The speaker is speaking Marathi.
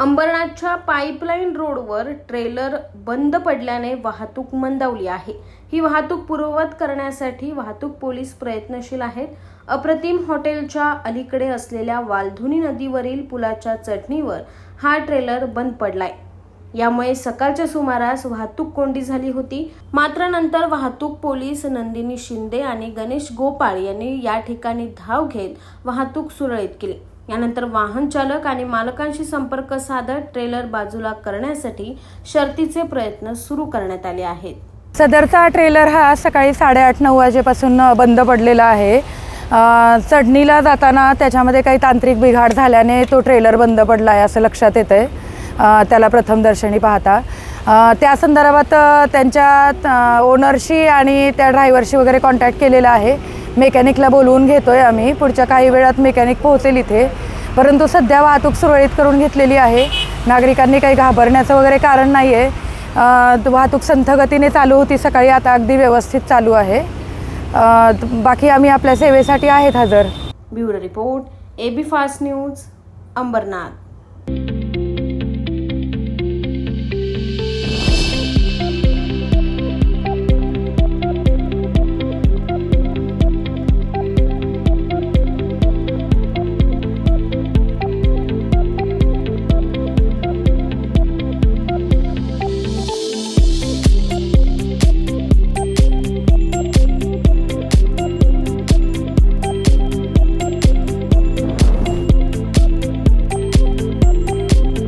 अंबरनाथच्या पाईपलाईन रोडवर ट्रेलर बंद पडल्याने वाहतूक मंदावली आहे. ही वाहतूक पूर्ववत करण्यासाठी वाहतूक पोलीस प्रयत्नशील आहेत. अप्रतिम हॉटेलच्या अलीकडे असलेल्या वालधुनी नदीवरील पुलाच्या चटणीवर हा ट्रेलर बंद पडलाय. यामुळे सकाळच्या सुमारास वाहतूक कोंडी झाली होती. मात्र नंतर वाहतूक पोलीस नंदिनी शिंदे आणि गणेश गोपाळ यांनी या ठिकाणी धाव घेत वाहतूक सुरळीत केली. यानंतर वाहन चालक आणि मालकांशी संपर्क साधत ट्रेलर बाजूला करण्यासाठी शर्तीचे प्रयत्न सुरू करण्यात आले आहेत. सदरचा ट्रेलर हा सकाळी साडेआठ नऊ वाजेपासून बंद पडलेला आहे. चढणीला जाताना त्याच्यामध्ये काही तांत्रिक बिघाड झाल्याने तो ट्रेलर बंद पडला आहे असं लक्षात येतं आहे त्याला प्रथमदर्शनी पाहता. त्या संदर्भात त्यांच्या ओनरशी आणि त्या ड्रायव्हरशी वगैरे कॉन्टॅक्ट केलेला आहे. मेकॅनिकला बोलवून घेतो आहे आम्ही. पुढच्या काही वेळात मेकॅनिक पोहोचेल इथे. परंतु सध्या वाहतूक सुरळीत करून घेतलेली आहे. नागरिकांनी काही घाबरण्याचं वगैरे कारण नाही आहे वाहतूक संथगतीने चालू होती सकाळी. आता अगदी व्यवस्थित चालू आहे. बाकी आम्ही आपल्या सेवेसाठी आहेत हजर. Bureau report AB fast news Ambernath.